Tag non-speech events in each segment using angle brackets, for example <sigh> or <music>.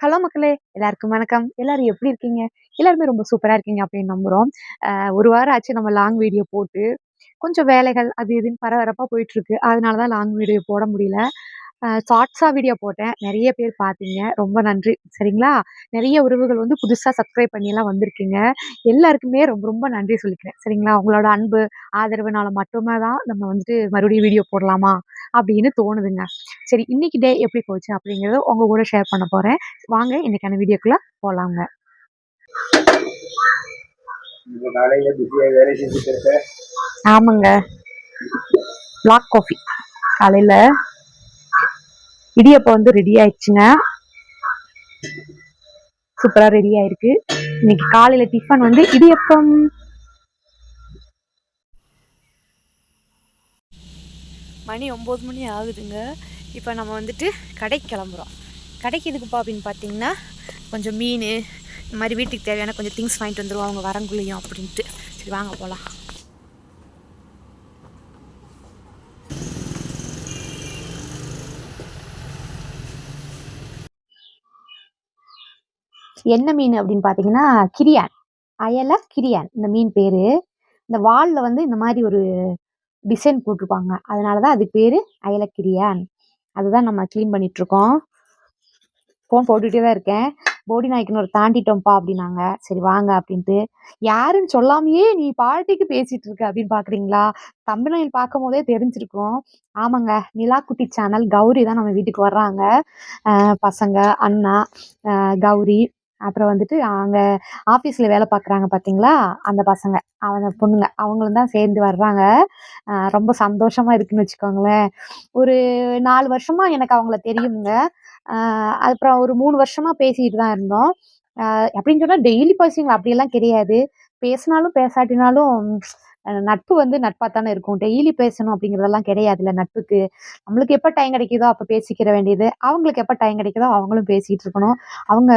Hello மக்களே எல்லாருக்கும் வணக்கம். எல்லாரும் எப்படி இருக்கீங்க? எல்லாருமே ரொம்ப சூப்பராக இருக்கீங்க அப்படின்னு நம்புகிறோம் ஒரு வாரம் ஆச்சு நம்ம லாங் வீடியோ போட்டு. கொஞ்சம் வேலைகள் அது இதுன்னு பரபரப்பாக போயிட்டு இருக்கு. அதனால தான் லாங் வீடியோ போட முடியல. ஷார்ட்ஸாக வீடியோ போட்டேன். நிறைய பேர் பார்த்தீங்க. ரொம்ப நன்றி. சரிங்களா? நிறைய உறவுகள் வந்து புதுசாக சப்ஸ்கிரைப் பண்ணியெல்லாம் வந்திருக்கீங்க. எல்லாருக்குமே ரொம்ப ரொம்ப நன்றி சொல்லிக்கிறேன். சரிங்களா? உங்களோட அன்பு ஆதரவுனால மட்டுமே தான் நம்ம வந்துட்டு மறுபடியும் வீடியோ போடலாமா? அப்படின்னு தோணுதுங்க. சரி இன்னைக்கு டே எப்படி போச்சு அப்படிங்கிறத உங்க கூட ஷேர் பண்ண போகிறேன் வாங்க இன்னைக்கான வீடியோக்குள்ளே போகலாங்க ஆமாங்க. பிளாக் காஃபி காலையில் இடியப்பம் வந்து ரெடி ஆயிடுச்சுங்க. சூப்பராக ரெடி ஆயிருக்கு. இன்னைக்கு காலையில் டிஃபன் வந்து இடியப்பம். மணி ஒம்பது மணி ஆகுதுங்க. இப்போ நம்ம வந்துட்டு கடைக்கு கிளம்புறோம். கடைக்கு எதுக்குப்பா அப்படின்னு பார்த்தீங்கன்னா கொஞ்சம் மீன் இந்த மாதிரி வீட்டுக்கு தேவையான கொஞ்சம் திங்ஸ் வாங்கிட்டு வந்துருவோம். அவங்க வரங்குள்ளையும் அப்படின்ட்டு. சரி வாங்க போகலாம் என்ன மீன் அப்படின்னு பார்த்தீங்கன்னா கிரியான். அயல கிரியான். இந்த மீன் பேர். இந்த வாலில் வந்து இந்த மாதிரி ஒரு டிசைன் போட்டிருப்பாங்க. அதனால தான் அதுக்கு பேர் அயலை கிரியான். அதுதான் நம்ம க்ளீன் பண்ணிகிட்ருக்கோம் ஃபோன் போட்டுகிட்டே தான் இருக்கேன். போடி நாய்க்குன்னு ஒரு தாண்டிட்டோம்ப்பா அப்படின்னாங்க. சரி வாங்க அப்படின்ட்டு. யாருன்னு சொல்லாமையே நீ பாட்டிக்கு பேசிட்டு இருக்க அப்படின்னு பார்க்குறீங்களா தமிழ்நாயில் பார்க்கும் போதே தெரிஞ்சிருக்கும். ஆமாங்க நிலா குட்டி சேனல் கௌரி தான் நம்ம வீட்டுக்கு வர்றாங்க. பசங்க அண்ணா கௌரி. அப்புறம் வந்துட்டு அங்கே ஆஃபீஸில் வேலை பார்க்குறாங்க பார்த்தீங்களா அந்த பசங்க அவங்க பொண்ணுங்க அவங்களும் தான் சேர்ந்து வர்றாங்க. ரொம்ப சந்தோஷமாக இருக்குன்னு வச்சுக்கோங்களேன். ஒரு நாலு வருஷமாக எனக்கு அவங்கள தெரியுங்க. அப்புறம் ஒரு மூணு வருஷமாக பேசிக்கிட்டு தான் இருந்தோம். அப்படின்னு சொன்னால் டெய்லி பேசுவீங்களா அப்படியெல்லாம் கிடையாது. பேசினாலும் பேசாட்டினாலும் நட்பு வந்து நட்பாக தானே இருக்கும். டெய்லி பேசணும் அப்படிங்கிறதெல்லாம் கிடையாதுல்ல நட்புக்கு. நம்மளுக்கு எப்போ டைம் கிடைக்குதோ அப்போ பேசிக்கிற வேண்டியது. அவங்களுக்கு எப்போ டைம் கிடைக்குதோ அவங்களும் பேசிகிட்டு இருக்கணும். அவங்க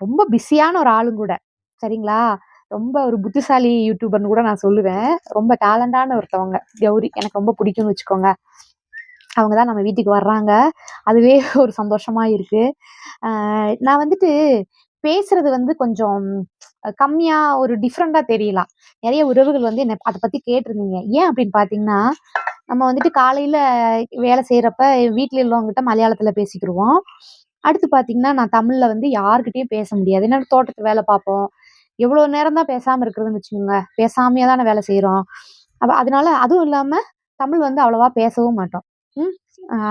ரொம்ப பிஸியான ஒரு ஆளும் கூட. சரிங்களா? ரொம்ப ஒரு புத்திசாலி யூடியூபர்னு கூட நான் சொல்லுவேன். ரொம்ப டேலண்டான ஒருத்தவங்க. கௌரி எனக்கு ரொம்ப பிடிக்கும்னு வச்சுக்கோங்க. அவங்க தான் நம்ம வீட்டுக்கு வர்றாங்க. அதுவே <laughs> ஒரு சந்தோஷமா இருக்கு. நான் வந்துட்டு பேசுறது வந்து கொஞ்சம் கம்மியா ஒரு டிஃப்ரெண்டா தெரியலாம். நிறைய உறவுகள் வந்து என்ன அதை பத்தி கேட்டிருந்தீங்க. ஏன் அப்படின்னு பாத்தீங்கன்னா நம்ம வந்துட்டு காலையில வேலை செய்யறப்ப வீட்டில் உள்ளவங்ககிட்ட மலையாளத்துல பேசிக்கிடுவோம் அடுத்து பார்த்தீங்கன்னா நான் தமிழ்ல வந்து யாருக்கிட்டேயும் பேச முடியாது. ஏன்னா தோட்டத்து வேலை பார்ப்போம். எவ்வளோ நேரம் தான் பேசாம இருக்கிறதுன்னு வச்சுக்கோங்க. பேசாமையே தானே வேலை செய்கிறோம் அப்ப அதனால அதுவும் இல்லாம தமிழ் வந்து அவ்வளவா பேசவும் மாட்டோம். ம்?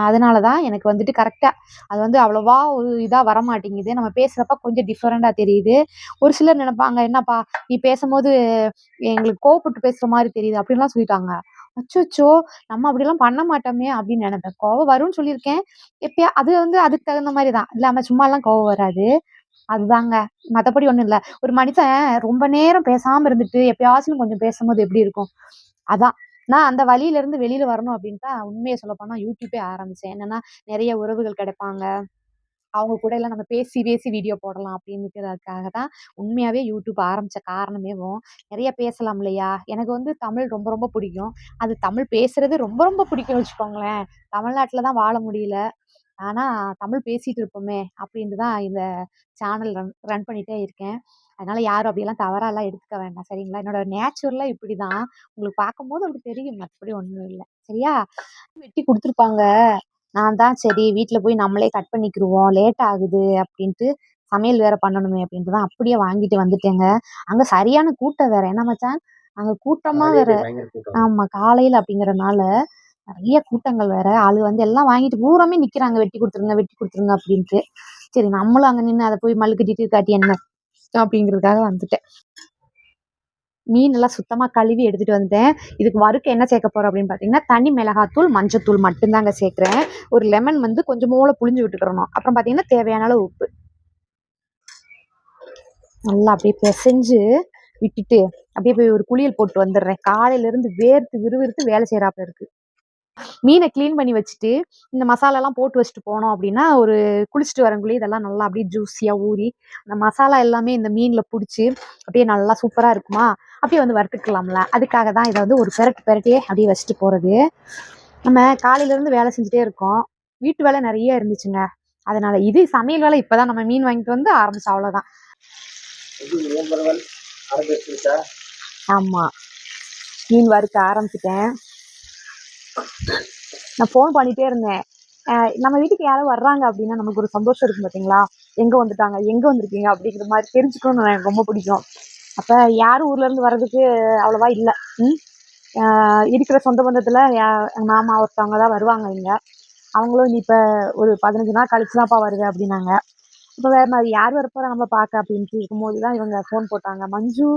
அதனால தான் எனக்கு வந்துட்டு கரெக்டாக அது வந்து அவ்வளோவா ஒரு இதாக வர மாட்டேங்குது நம்ம பேசுகிறப்ப கொஞ்சம் டிஃப்ரெண்ட்டாக தெரியுது. ஒரு சிலர் நினைப்பாங்க என்னப்பா நீ பேசும்போது எங்களுக்கு கோவப்பட்டு பேசுகிற மாதிரி தெரியுது அப்படின்லாம் சொல்லிட்டாங்க. அச்சோச்சோ நம்ம அப்படிலாம் பண்ண மாட்டோமே அப்படின்னு நினைப்பேன். கோவம் வரும்னு சொல்லியிருக்கேன். எப்பயா அது வந்து அதுக்கு தகுந்த மாதிரி தான் இல்லாமல் சும்மாலாம் கோவம் வராது. அதுதாங்க. மற்றபடி ஒன்றும் இல்லை. ஒரு மனுஷன் ரொம்ப நேரம் பேசாமல் இருந்துட்டு எப்பயாச்சும் கொஞ்சம் பேசும்போது எப்படி இருக்கும்? அதான். நான் அந்த வழியிலேருந்து வெளியில் வரணும் அப்படின்ட்டு உண்மையை சொல்லப்போனால் யூடியூப்பே ஆரம்பித்தேன் என்னென்னா என்னன்னா நிறைய உறவுகள் கிடைப்பாங்க. அவங்க கூட எல்லாம் நம்ம பேசி பேசி வீடியோ போடலாம் அப்படின்னுக்கிறதுக்காக தான் உண்மையாகவே யூடியூப் ஆரம்பித்த காரணமேவும் நிறைய பேசலாம் இல்லையா? எனக்கு வந்து தமிழ் ரொம்ப ரொம்ப பிடிக்கும். அது தமிழ் பேசுறது ரொம்ப ரொம்ப பிடிக்கும் வச்சுக்கோங்களேன். தமிழ்நாட்டில் தான் வாழ முடியல. ஆனா தமிழ் பேசிட்டு இருப்போமே அப்படின்ட்டு தான் இந்த சேனல் ரன் ரன் பண்ணிட்டே இருக்கேன். அதனால யாரும் அப்படியெல்லாம் தவறாலாம் எடுத்துக்க வேண்டாம் சரிங்களா? என்னோட நேச்சுரலாக இப்படி தான் உங்களுக்கு பார்க்கும்போது அப்படி தெரியும் மற்றபடி ஒன்றும் இல்லை. சரியா? வெட்டி கொடுத்துருப்பாங்க. நான் தான் சரி வீட்டில் போய் நம்மளே கட் பண்ணிக்கிருவோம் லேட் ஆகுது அப்படின்ட்டு சமையல் வேற பண்ணணுமே அப்படின்ட்டு தான் அப்படியே வாங்கிட்டு வந்துட்டேங்க. அங்கே சரியான கூட்டம் வேற. என்ன மச்சான் அங்கே கூட்டமாக வேற காலையில பயங்கர கூட்டம். ஆமா காலையில அப்படிங்கறனால நிறைய கூட்டங்கள் வேற. ஆளு வந்து எல்லாம் வாங்கிட்டு பூராமே நிக்கிறாங்க. வெட்டி கொடுத்துருங்க வெட்டி கொடுத்துருங்க அப்படின்ட்டு. சரி நம்மளும் அங்க நின்று அதை போய் மல்லு கட்டிட்டு காட்டி என்ன? அப்படிங்கிறதுக்காக வந்துட்டேன். மீன் எல்லாம் சுத்தமா கழுவி எடுத்துட்டு வந்துட்டேன். இதுக்கு வறுக்க என்ன சேர்க்க போறோம் அப்படின்னு பாத்தீங்கன்னா தனி மிளகாத்தூள் மஞ்சத்தூள் மட்டும்தாங்க சேர்க்கிறேன். ஒரு லெமன் வந்து கொஞ்சம் மூளை புளிஞ்சு விட்டுக்கிறணும். அப்புறம் பாத்தீங்கன்னா தேவையான அளவு உப்பு. நல்லா அப்படியே பிசைஞ்சு விட்டுட்டு அப்படியே போய் ஒரு குளியல் போட்டு வந்துடுறேன். காலையில இருந்து வேர்த்து விறுவிறுத்து வேலை செய்யறாப்புல இருக்கு. மீனை க்ளீன் பண்ணி வச்சுட்டு இந்த மசாலாலாம் போட்டு வச்சுட்டு போனோம் அப்படின்னா ஒரு குளிச்சுட்டு வரங்குள்ளே இதெல்லாம் நல்லா அப்படியே ஜூஸியாக ஊறி அந்த மசாலா எல்லாமே இந்த மீனில் பிடிச்சி அப்படியே நல்லா சூப்பராக இருக்குமா? அப்படியே வந்து வறுத்துக்கலாம்ல. அதுக்காக தான் இதை வந்து ஒரு பெரட்டு பெரட்டியே அப்படியே வச்சுட்டு போகிறது நம்ம காலையிலேருந்து வேலை செஞ்சுட்டே இருக்கோம். வீட்டு வேலை நிறைய இருந்துச்சுங்க. அதனால இது சமையல் வேலை இப்பதான் நம்ம மீன் வாங்கிட்டு வந்து ஆரம்பிச்சோம் ஆரம்பிச்சிருச்சா? ஆமா. மீன் வறுக்க ஆரம்பிச்சிட்டேன். நான் ஃபோன் பண்ணிட்டே இருந்தேன். நம்ம வீட்டுக்கு யாரும் வர்றாங்க அப்படின்னா நமக்கு ஒரு சந்தோஷம் இருக்கும் பார்த்தீங்களா எங்கே வந்துட்டாங்க? எங்கே வந்திருக்கீங்க? அப்படிங்கிற மாதிரி தெரிஞ்சுக்கணும்னு எனக்கு ரொம்ப பிடிக்கும். அப்போ யார் ஊர்ல இருந்து வர்றதுக்கு அவ்வளவா இல்லை. ம்? இருக்கிற சொந்த பந்தத்தில் எங்கள் மாமா ஒருத்தவங்க தான் வருவாங்க இங்கே. அவங்களும் நீ இப்போ ஒரு பதினஞ்சு நாள் கழிச்சு தான்ப்பா வருது அப்படின்னாங்க. இப்போ வேற மாதிரி யார் வரப்போறா நம்ம பார்க்க அப்படின்ட்டு இருக்கும்போது தான் இவங்க ஃபோன் போட்டாங்க. மஞ்சு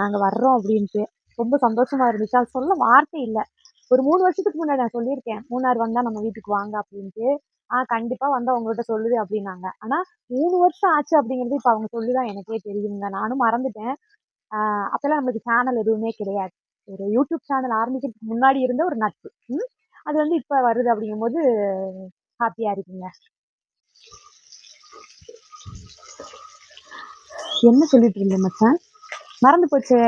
நாங்கள் வர்றோம் அப்படின்ட்டு. ரொம்ப சந்தோஷமாக இருந்துச்சு. அது சொல்ல வார்த்தை இல்லை. ஒரு மூணு வருஷத்துக்கு முன்னாடி நான் சொல்லியிருக்கேன் மூணார் வந்தா நம்ம வீட்டுக்கு வாங்க அப்படின்ட்டு. ஆ கண்டிப்பா வந்து அவங்கள்ட்ட சொல்லுது அப்படின்னாங்க. ஆனா மூணு வருஷம் ஆச்சு அப்படிங்கிறது இப்ப அவங்க சொல்லிதான் எனக்கே தெரியுங்க. நானும் மறந்துட்டேன். ஆஹ் அப்பெல்லாம் நம்மளுக்கு சேனல் எதுவுமே கிடையாது. ஒரு யூடியூப் சேனல் ஆரம்பிக்கிறதுக்கு முன்னாடி இருந்த ஒரு நட்பு. ம் அது வந்து இப்ப வருது அப்படிங்கும்போது ஹாப்பியா இருக்குங்க. என்ன சொல்லிட்டு இருந்தேன் மச்சான்? மறந்து போச்சு.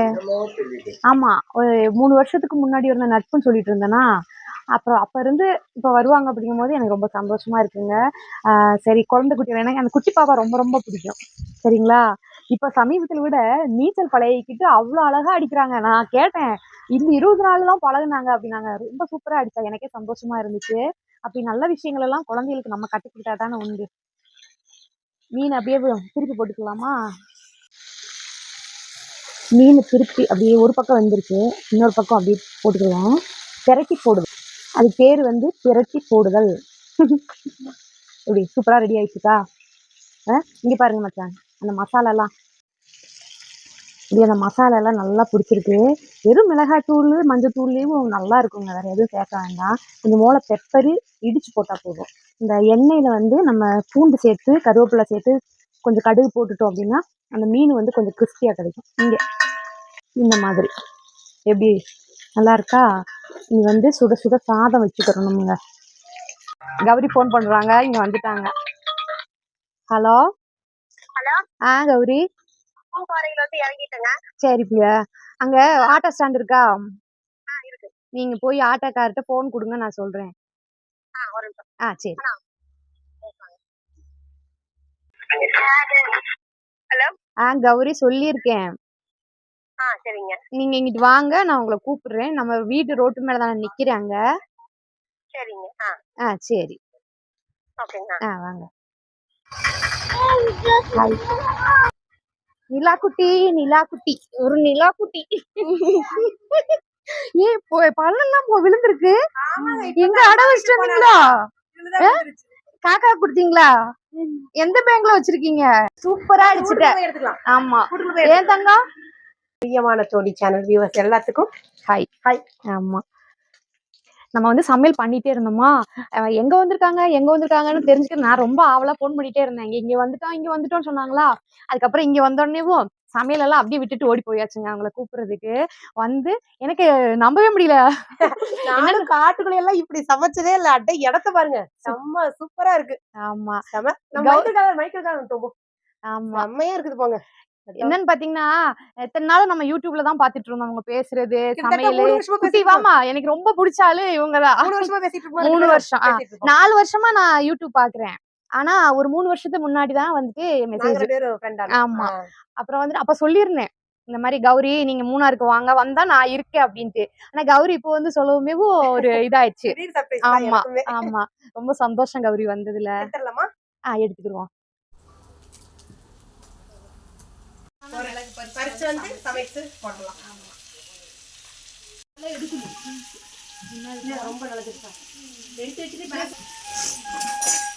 ஆமா ஒரு மூணு வருஷத்துக்கு முன்னாடி இருந்த நட்புன்னு சொல்லிட்டு இருந்தேனா அப்புறம் அப்ப இருந்து இப்ப வருவாங்க அப்படிங்கும்போது எனக்கு ரொம்ப சந்தோஷமா இருக்குங்க. சரி குழந்தை குட்டி எனக்கு அந்த குட்டி பாப்பா ரொம்ப ரொம்ப பிடிக்கும். சரிங்களா? இப்ப சமீபத்தில் விட நீச்சல் பழகிக்கிட்டு அவ்வளவு அழகா அடிக்கிறாங்க. நான் கேட்டேன் இந்த இருபது நாள் தான் பழகுனாங்க அப்படின்னாங்க. ரொம்ப சூப்பரா அடிச்சா எனக்கே சந்தோஷமா இருந்துச்சு. அப்படி நல்ல விஷயங்கள் எல்லாம் குழந்தைகளுக்கு நம்ம கற்றுக்கிட்டா தானே உண்டு. மீன் அப்படியே திருப்பி போட்டுக்கலாமா? மீன் திருப்பி அப்படியே ஒரு பக்கம் வந்துருச்சு இன்னொரு பக்கம் அப்படியே போட்டுக்குவேன் பிரட்டி போடுதல் அது பேர் வந்து பிரட்டி போடுதல். இப்படி சூப்பராக ரெடி ஆயிடுச்சுக்கா? ஆ? இங்கே பாருங்க மச்சான் அந்த மசாலாலாம். இப்படி அந்த மசாலாலாம் நல்லா பிடிச்சிருக்கு. வெறும் மிளகாத்தூள் மஞ்சத்தூள்லேயும் நல்லா இருக்குங்க. வேற எதுவும் சேர்க்க வேண்டாம். கொஞ்சம் மூளை பெப்பரு இடிச்சு போட்டால் போதும். இந்த எண்ணெயில் வந்து நம்ம பூண்டு சேர்த்து கருவேப்பிலை சேர்த்து கொஞ்சம் கடுகு போட்டுட்டோம் அப்படின்னா அந்த மீன் வந்து கொஞ்சம் கிறிஸ்பியாக கிடைக்கும். இங்கே இந்த மாதிரி. எப்படி? நல்லா இருக்கா? நீ வந்து சுட சுட சாதம் வச்சுக்கிறணுங்க கௌரி ஃபோன் பண்றாங்க. இங்க வந்துட்டாங்க. ஹலோ ஹலோ ஆ கௌரி? சரி பிரியா. அங்க ஆட்டோ ஸ்டாண்ட் இருக்கா? நீங்க போய் ஆட்டோக்கார்ட்ட ஃபோன் கொடுங்க நான் சொல்றேன். ஆ சரி. ஹலோ ஆ கௌரி சொல்லியிருக்கேன். சரிங்க. நீங்க இங்கிட்டு வாங்க நான் உங்களை கூப்பிடுறேன். நம்ம வீட்டு ரோட்டு மேல தானே நிக்கிறேன் அங்க. சரிங்க ஆ. சரி. ஓகேங்க ஆ. வாங்க. நிலா குட்டி நிலா குட்டி ஒரு நிலா குட்டி ஏன் போ பழம்லாம் விழுந்திருக்கு எங்க அடை வச்சுட்டு வந்தீங்களா? காக்கா குடுத்தீங்களா? எந்த பேங்க்ல வச்சிருக்கீங்க? சூப்பரா அடிச்சுட்ட. எடுத்துக்கலாம். ஆமா. ஏன் தங்கம்? பிரியமான தோழி சேனல் வியூவர்ஸ் எல்லாத்துக்கும். ஹாய் ஹாய் ஆமா. நம்ம வந்து சமையல் பண்ணிட்டே இருந்தோமா? எங்க வந்திருக்காங்க? எங்க வந்திருக்காங்கன்னு தெரிஞ்சுக்க நான் ரொம்ப ஆவலா ஃபோன் பண்ணிட்டே இருந்தேன். இங்க இங்க வந்துட்டோம் இங்க வந்துட்டோம்னு சொன்னாங்களா? அதுக்கப்புறம் இங்க வந்தோடனேவும் சமையல் எல்லாம் அப்படியே விட்டுட்டு ஓடி போயாச்சுங்க அவங்கள கூப்பிடுறதுக்கு. வந்து எனக்கு நம்பவே முடியல. <laughs> நானும் காட்டுக்குள்ள எல்லாம் இப்படி சமைச்சதே இல்ல. அட்டை இடத்த பாருங்க. செம்ம சூப்பரா இருக்கு. ஆமா. செம்ம நம்ம கௌ- மைக்கேல் மைக்கேல் தோம்போ ஆமா. செம்மையா இருக்குது போங்க. என்னன்னு பாத்தீங்கன்னா எத்தனை நாள் நம்ம யூடியூப்ல தான் பாத்துட்டு இருந்தோம். அவங்க பேசுறது சமையல். வாமா எனக்கு ரொம்ப பிடிச்ச ஆளு இவங்கதான். மூணு வருஷமா. நாலு வருஷமா நான் யூடியூப் பாக்குறேன். ஆனா ஒரு மூணு வருஷத்துக்கு முன்னாடி தான் வந்துட்டு மெசேஜ். ஆமா. அப்புறம் வந்துட்டு அப்ப சொல்லியிருந்தேன். இந்த மாதிரி கௌரி நீங்க மூணாருக்கு வாங்க வந்தா நான் இருக்கேன் அப்படின்ட்டு. ஆனா கௌரி இப்போ வந்து சொல்லவுமே ஒரு இதாயிடுச்சு. <laughs> ஆமா. ஆமா. ரொம்ப சந்தோஷம் கௌரி வந்ததுல. எடுத்துடலாமா? ஆ எடுத்துக்கிடுவோம் பறிச்சு வந்து சமைச்சு போடலாம். ரொம்ப நல்லது எடுத்து வச்சுட்டு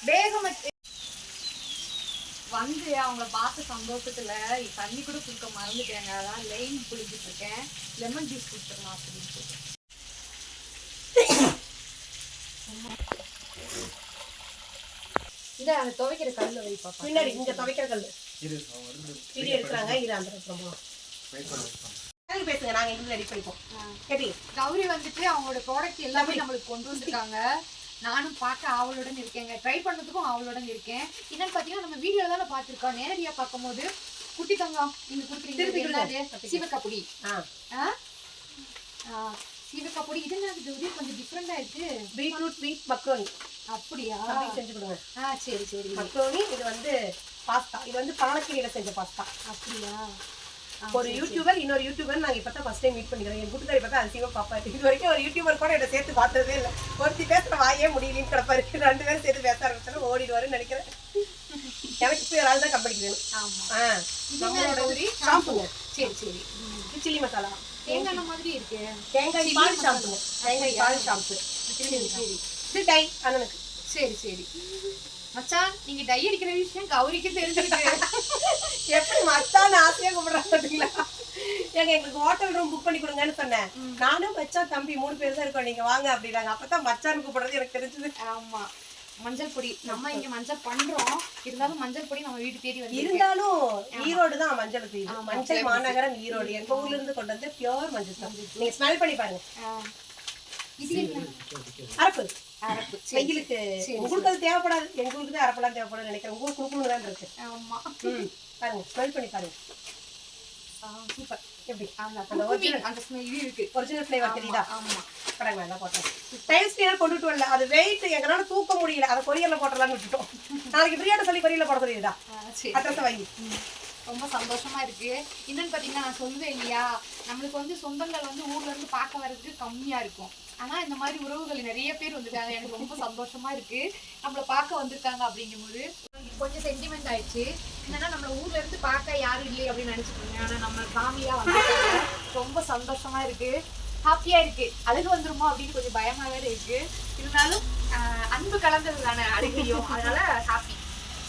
வேகம் வந்து அவங்க பார்த்த சந்தோஷத்துல. தண்ணி கூட குடுக்க மறந்துட்டேங்க. அதான் லைன் குளிச்சுட்டு இருக்கேன். லெமன் ஜூஸ் குடுத்துடலாம் அப்படின்ட்டு இந்த அந்த துவைக்கிற கல்ல வை பின்னாடி இங்க துவைக்கிற கல்லு. இரு வீடியோ எடுக்கிறாங்க இரு அந்த பேசுங்க நாங்க இங்க ரெடி பண்ணிப்போம். கேட்டீங்க கௌரி வந்துட்டு அவங்களோட ப்ராடக்ட் எல்லாமே நம்மளுக்கு கொண்டு வந்திருக்காங்க. நானும் பார்க்க ஆவலுடன் இருக்கேங்க. ட்ரை பண்ணதுக்கும் ஆவலுடன் இருக்கேன். என்னன்னு பாத்தீங்கன்னா நம்ம வீடியோல தானே பார்த்திருக்கோம். நேரடியா பார்க்கும்போது குட்டி தங்கம் நீங்க திருப்பி கொடுக்குறீங்க சிவக்கப்புடி ஆ. சீவக்காய் பொடி. இது என்ன கௌரி கொஞ்சம் டிஃப்ரெண்டா இருக்கு. Beetroot sweet macaroni. அப்படியா? அப்படி செஞ்சு கொடுங்க. ஆ சரி சரி மக்ரோனி இது வந்து பாஸ்தா. இது வந்து பாலக்கீரையில செஞ்ச பாஸ்தா. அப்படியா? ஒரு யூடியூபர் இன்னொரு யூடியூபர் நாங்க இப்பதான் ஃபர்ஸ்ட் டைம் மீட் பண்ணிக்கிறோம் என் கூட்டுக்காரி பார்த்தா அதிசயமா பாப்பாரு இது வரைக்கும் ஒரு யூடியூபர் கூட என்ன சேர்த்து பார்த்ததே இல்லை. ஒருத்தி பேசுற வாயே முடியலன்னு கிடப்பாரு. ரெண்டு பேரும் சேர்த்து பேச ஆரம்பிச்சாலும் ஓடிடுவாருன்னு நினைக்கிறேன். எனக்கு இப்போ ஒரு ஆள் தான் கம்பெனிக்கு வேணும். ஆ நம்மளோட ஷாம்புங்க சரி சரி. இது சில்லி மசாலா தேங்காய் எண்ணெய் மாதிரி இருக்கு. தேங்காய் பால் ஷாம்புங்க தேங்காய் பால் ஷாம்பு. சரி சரி. இது டை அண்ணனுக்கு சரி சரி. மச்சான் நீங்க டை அடிக்கிற விஷயம் கௌரிக்கு தெரிஞ்சிருக்கு <laughs> எப்படி மச்சான் ஆசையா கூப்பிடுறாங்க பாத்தீங்களா? ஏங்க எங்களுக்கு ஹோட்டல் ரூம் புக் பண்ணி கொடுங்கன்னு சொன்னேன். நானும் மச்சான் தம்பி மூணு பேர் தான் இருக்கோம். நீங்க வாங்க அப்படின்னாங்க. அப்பதான் மச்சான் கூப்பிடுறது எனக்கு தெரிஞ்சது. ஆமா. மஞ்சள் பொடி. நம்ம இங்க மஞ்சள் பண்றோம். இருந்தாலும் மஞ்சள் பொடி நம்ம வீட்டு தேடி வருது இருந்தாலும் ஈரோடு தான் மஞ்சள் தீவு மஞ்சள். மாநகரம் ஈரோடு. எங்க ஊர்ல இருந்து கொண்டு வந்து பியோர் மஞ்சள் தான் நீங்க ஸ்மெல் பண்ணி பாருங்க. அரப்பு. அரப்பு. வெயிலுக்கு உங்களுக்கு அது தேவைப்படாது. எங்க ஊருக்கு தான் அரப்பெல்லாம் தேவைப்படும் நினைக்கிறேன். உங்களுக்கு குடுக்கணும் தான் இருக்கு. ஆமா. பாருங்க. ஸ்மெல் பண்ணி பாருங்க. சூப்பர் எப்படி அந்த ஒரிஜினல் அந்த ஸ்மெல் இது இருக்கு ஒரிஜினல் ஃப்ளேவர் தெரியுதா? ஆமா. படங்க வேண்டாம் போட்டேன் டைல்ஸ் கிளீனர் கொண்டுட்டு வரல அது வெயிட் எங்களால தூக்க முடியல. அதை கொரியர்ல போட்டலாம்னு விட்டுட்டோம். நாளைக்கு பிரியாட்ட சொல்லி கொரியர்ல போட சொல்லிடுதா? அட்ரஸ் வாங்கி ரொம்ப சந்தோஷமா இருக்கு. இன்னொன்னு பாத்தீங்கன்னா நான் சொல்லுவேன் இல்லையா? நம்மளுக்கு வந்து சொந்தங்கள் வந்து ஊர்ல இருந்து பார்க்க வர்றதுக்கு கம்மியா இருக்கும். ஆனா இந்த மாதிரி உறவுகள் நிறைய பேர் வந்துருக்காங்க எனக்கு ரொம்ப சந்தோஷமா இருக்கு. நம்மள பார்க்க வந்திருக்காங்க அப்படிங்கும்போது கொஞ்சம் சென்டிமெண்ட் ஆயிடுச்சு. என்னன்னா நம்மள ஊர்ல இருந்து பார்க்க யாரும் இல்லை அப்படின்னு இருந்தேன் ஆனா நம்ம ஃபேமிலியா வந்திருக்காங்க ரொம்ப சந்தோஷமா இருக்கு. ஹாப்பியா இருக்கு. அழுகு வந்துருமோ அப்படின்னு கொஞ்சம் பயமா வேற இருக்கு. இருந்தாலும் அன்பு கலந்தது தானே அழுகையும் அதனால ஹாப்பி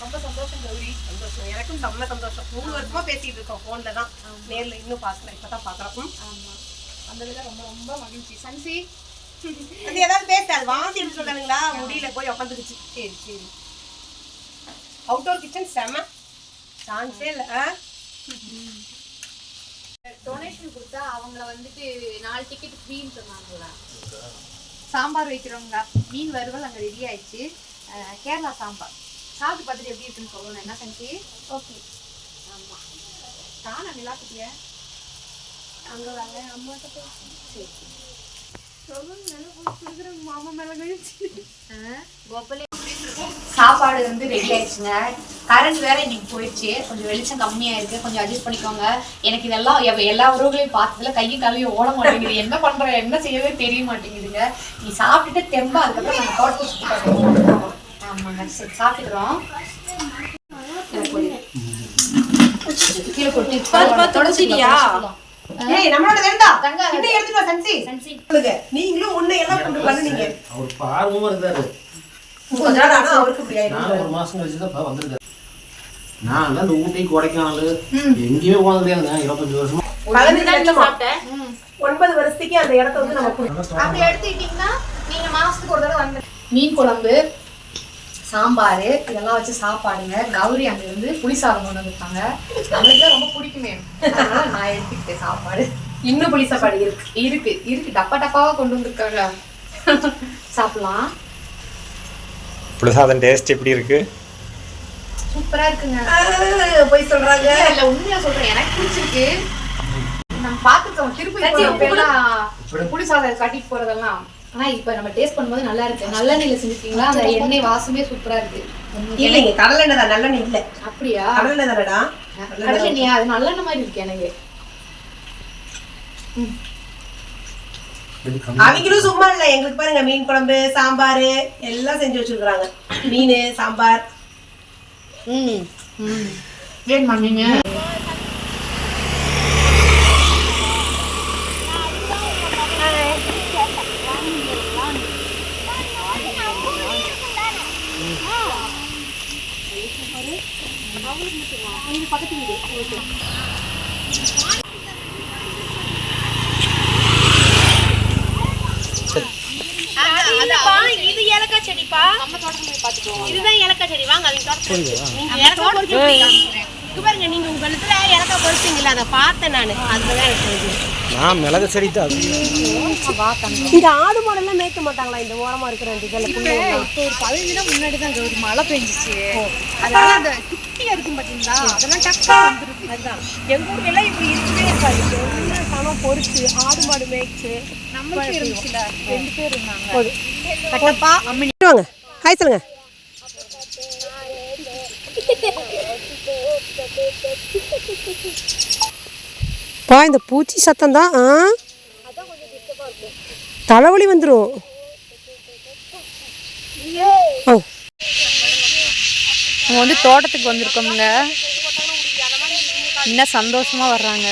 ரொம்ப சந்தோஷம் கௌரி. சந்தோஷம். எனக்கும் செம்ம சந்தோஷம். மூணு வருஷமா பேசிட்டு இருக்கோம். போன்ல தான். நேர்ல இன்னும் பார்க்கல. இப்பதான் பாக்குறோம். ஆமா. வந்ததுல ரொம்ப ரொம்ப மகிழ்ச்சி. சன்சி? அது ஏதாவது பேச அது வாந்தி எடுத்து சொல்றானுங்களா முடியல. போய் உட்காந்துக்குச்சு சரி சரி. அவுட்டோர் கிச்சன் செம. சான்ஸே இல்ல? டொனேஷன் கொடுத்தா அவங்கள வந்துட்டு நாலு டிக்கெட் ஃப்ரீன்னு சொன்னாங்களா சாம்பார் வைக்கிறவங்க மீன் வறுவல் அங்கே ரெடி ஆயிடுச்சு. கேரளா சாம்பார். சாப்பிட்டு பார்த்துட்டு எப்படி இருக்குன்னு சொல்லணும். என்ன செஞ்சு ஓகே ஆமா. காண நிலா குட்டிய? அங்க வாங்க அம்மா சரி சாப்பாடு வந்து ரெடி ஆயிடுச்சுங்க. கரண்ட் வேற இன்னைக்கு போயிடுச்சு. கொஞ்சம் வெளிச்சம் கம்மியா இருக்கு. கொஞ்சம் அட்ஜஸ்ட் பண்ணிக்கோங்க. எனக்கு இதெல்லாம் எவ- எல்லா உறவுகளையும் பார்த்ததுல கையும் காலையும் ஓட மாட்டேங்குது. என்ன பண்ற என்ன செய்யவே தெரிய மாட்டேங்குதுங்க. நீ சாப்பிட்டுட்டு தெம்பா அதுக்கப்புறம் நம்ம தோட்டத்தை சுத்தி பார்க்கணும் ஆமாங்க. சரி சாப்பிட்டுக்கிறோம் கீழே கொட்டி பார்த்து பார்த்து தொடச்சிட்டியா? ஏய் நம்மளோட வேண்டாம் தங்க, இன்னும் எடுத்துட்டு வா சன்சி. சன்சி. சொல்லுங்க. நீங்களும் உன்னை எல்லாம் கொண்டு பண்ணுனீங்க அவர் பார்வமா இருந்தாரு கொஞ்ச நாள் ஆனா அவருக்கு இப்படி ஆயிடும் நான் ஒரு மாசம் கழிச்சு தான் நான் இந்த ஊட்டி கொடைக்கானல் எங்கேயுமே போனது இல்லைங்க இருபத்தஞ்சு வருஷமா. ஒன்பது வருஷத்துக்கு அந்த இடத்த வந்து நம்ம. அப்படி எடுத்துக்கிட்டீங்கன்னா நீங்க மாசத்துக்கு ஒரு தடவை வந்து மீன் குழம்பு சாம்பார் இதெல்லாம் வச்சு சாப்பாடுங்க. கௌரி அங்க இருந்து புளி சாதம் கொண்டு வந்திருக்காங்க. தான் ரொம்ப பிடிக்குமே. அதனால நான் எடுத்துக்கிட்டேன் சாப்பாடு. இன்னும் புளி சாப்பாடு இருக்கு. இருக்கு இருக்கு. டப்பா டப்பாவா கொண்டு வந்திருக்காங்க. சாப்பிடலாம். புளிசாதம் டேஸ்ட் எப்படி இருக்கு? சூப்பரா இருக்குங்க. போய் சொல்றாங்க. இல்ல உண்மையா சொல்றேன். எனக்கு பிடிச்சிருக்கு. நம்ம கூட- போறப்பெல்லாம் புளி சாதம் கட்டிட்டு போறதெல்லாம். ஆனா இப்ப நம்ம டேஸ்ட் பண்ணும்போது நல்லா இருக்கு. நல்லெண்ணெயில செஞ்சிருக்கீங்களா? அந்த எண்ணெய் வாசமே சூப்பரா இருக்கு. இல்லைங்க கடலெண்ணெய் தான். நல்லெண்ணெய் இல்ல. அப்படியா? கடலெண்ணெய் தானடா? கடலெண்ணெயா? அது நல்லெண்ணெய் மாதிரி இருக்கு எனக்கு. அவங்களும் சும்மா இல்ல. எங்களுக்கு பாருங்க மீன் குழம்பு சாம்பார் எல்லாம் செஞ்சு வச்சிருக்காங்க மீன் சாம்பார் ம். ம் வேணுமா நீங்க இது ஏலக்காய் செடிப்பா. நம்ம தோட்டம் இதுதான் ஏலக்காய் செடி. வாங்க நீங்க பொறுத்து பாருங்க நீங்க உங்க இடத்துல இலக்கா பொறுத்தீங்களா அதை பார்த்தேன் நான். அதுதான் எனக்கு நான் மிளகு செடி தான். இந்த ஆடு மாடெல்லாம் மேய்க்க மாட்டாங்களா? இந்த ஓரமா இருக்கிற இந்த இதில் இப்போ ஒரு பதினஞ்சு நாள் முன்னாடி தான் ஒரு மழை பெஞ்சிச்சு. அதனால அந்த குட்டியா இருக்கும் பாத்தீங்களா? அதெல்லாம் டக்கா வந்துருது அதுதான். எங்க ஊர்ல எல்லாம் இருக்கவே இருக்காது. ஆடு மாடு மேய்ச்சு. நம்மளுக்கு இருந்துச்சுல. ரெண்டு பேர் இருந்தாங்க. அம்மனி வாங்க. ஹாய் சொல்லுங்க. பா இந்த பூச்சி சத்தம் தான் ஆ? தலைவலி வந்துடும் அவங்க வந்து தோட்டத்துக்கு வந்திருக்கோம்ங்க. என்ன சந்தோஷமா வர்றாங்க.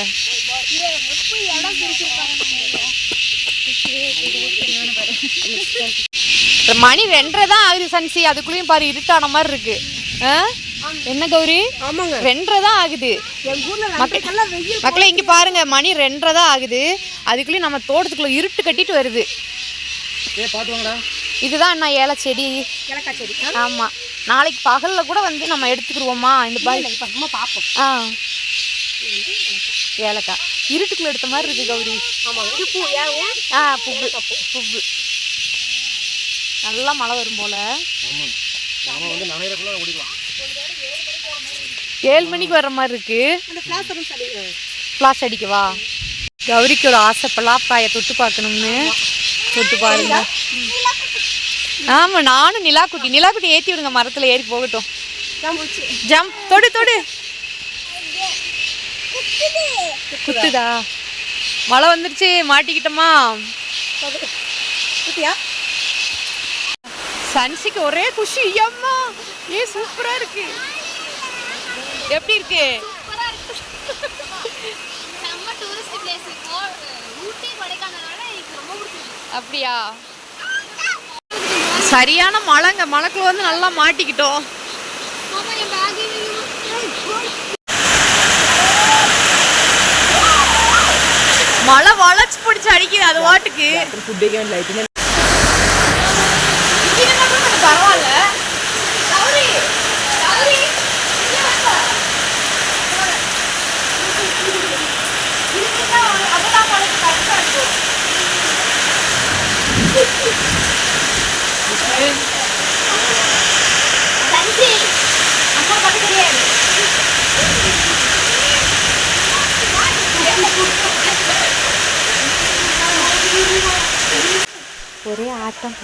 மணி ரெண்டரை தான் ஆகுது சன்சி. அதுக்குள்ளேயும் பாரு இருட்டான மாதிரி இருக்கு. ஆ? என்ன கௌரி? ஆமாங்க. ரெண்டரை தான் ஆகுது. மக்கள் இங்க பாருங்க மணி ரெண்டரை தான் ஆகுது. அதுக்குள்ளேயும் நம்ம தோட்டத்துக்குள்ள இருட்டு கட்டிட்டு வருது. இதுதான் நான் ஏலை செடி. கிழக்கா செடி. ஆமா. நாளைக்கு பகல்ல கூட வந்து நம்ம எடுத்துக்கிருவோமா? இந்த அம்மா பார்ப்போம் ஆ. ஏலக்காய். இருட்டுக்குள்ள எடுத்த மாதிரி இருக்கு கௌரி. பூ ஏங்க ஆ புவ்வு புவ்வு நல்லா மழை வரும் போல. ஆமாம் ஏழு மணிக்கு வர்ற மாதிரி இருக்கு. அந்த ஃப்ளாஸ் வரும் சரிங்க ஃப்ளாஷ் அடிக்கவா? கௌரிக்கு ஒரு ஆசை பலாப்பாயை தொட்டு பார்க்கணும்னு. தொட்டு பாருங்க. ஆமா நானும் நிலாக்குட்டி நிலாக்குட்டி ஏத்தி விடுங்க மரத்துல ஏறி போகட்டும். ஜம்ப் தொடு தொடு. குத்துதா? மழை வந்துருச்சு மாட்டிக்கிட்டோமா? குட்டியா சன்சிக்கு ஒரே குஷி. அம்மா ஏ சூப்பரா இருக்கு. எப்படி இருக்கு? அப்படியா? சரியான மழைங்க மழைக்குள்ள வந்து நல்லா மாட்டிக்கிட்டோம். மழை வளைச்சு பிடிச்சு அடிக்குது அது வாட்டுக்கு.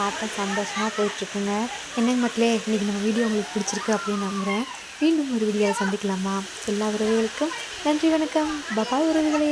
ஆட்டம் சந்தோஷமாக போயிட்டுருக்குங்க. என்னங்க மக்களே இன்றைக்கி நம்ம வீடியோ உங்களுக்கு பிடிச்சிருக்கு அப்படின்னு நம்புகிறேன் மீண்டும் ஒரு வீடியோவை சந்திக்கலாமா? எல்லா உறவுகளுக்கும் நன்றி வணக்கம். பபாய் உறவுகளே.